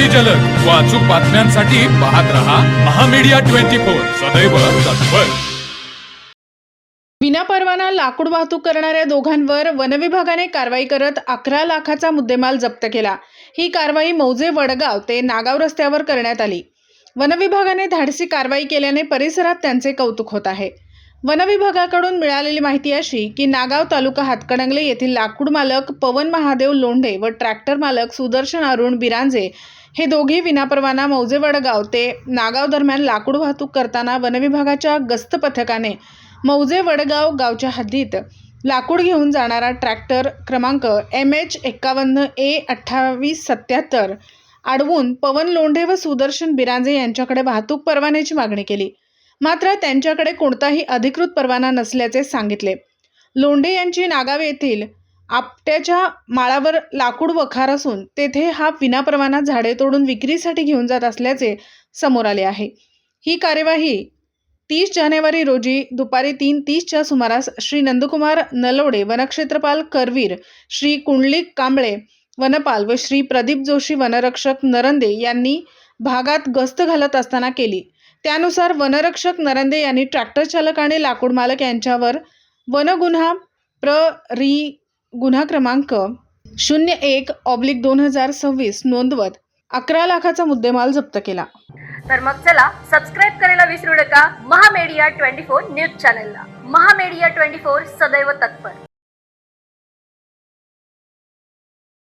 अगदी जलद. व अचूक बातम्यांसाठी पाहत रहा महामीडिया ट्वेंटी फोर. सदैव तत्पर. विनापरवाना लाकूड वाहतूक करणाऱ्या दोघांवर वनविभागाने कारवाई करत अकरा लाखाचा मुद्देमाल जप्त केला. ही कारवाई मौजे वडगाव ते नागाव रस्त्यावर करण्यात आली. वनविभागाने धाडसी कारवाई केल्याने परिसरात त्यांचे कौतुक होत आहे. वनविभागाकडून मिळालेली माहिती अशी की नागाव तालुका हातकणंगले येथील लाकूड मालक पवन महादेव लोंढे व ट्रॅक्टर मालक सुदर्शन अरुण बिरांजे हे दोघे विनापरवाना मौजे वडगाव ते नागाव दरम्यान लाकूड वाहतूक करताना वनविभागाच्या गस्त पथकाने मौजे वडगाव गावच्या हद्दीत लाकूड घेऊन जाणारा ट्रॅक्टर क्रमांक एम एच एक्कावन्न ए अठ्ठावीस सत्याहत्तर अडवून पवन लोंढे व सुदर्शन बिरांजे यांच्याकडे वाहतूक परवान्याची मागणी केली. मात्र त्यांच्याकडे कोणताही अधिकृत परवाना नसल्याचे सांगितले. लोंढे यांची नागाव येथील आपट्याच्या माळावर लाकूड वखार असून तेथे हा विनापरवाना झाडे तोडून विक्रीसाठी घेऊन जात असल्याचे समोर आले आहे. ही कार्यवाही तीस जानेवारी रोजी दुपारी तीन तीसच्या सुमारास श्री नंदकुमार नलवडे वनक्षेत्रपाल करवीर श्री कुंडलिक कांबळे वनपाल व श्री प्रदीप जोशी वनरक्षक नरंदे यांनी भागात गस्त घालत असताना केली. त्यानुसार वनरक्षक नरंदे यांनी ट्रॅक्टर चालक आणि लाकूड मालक यांच्यावर वनगुन्हा प्र री गुन्हा क्रमांक शून्य एक ऑब्लिक दोन हजार सव्वीस नोंदवत अकरा लाखाचा मुद्देमाल जप्त केला. तर मग चला सबस्क्राईब करायला विसरू नका. महामेडिया ट्वेंटी फोर न्यूज चॅनलला. महामेडिया ट्वेंटी फोर सदैव तत्पर.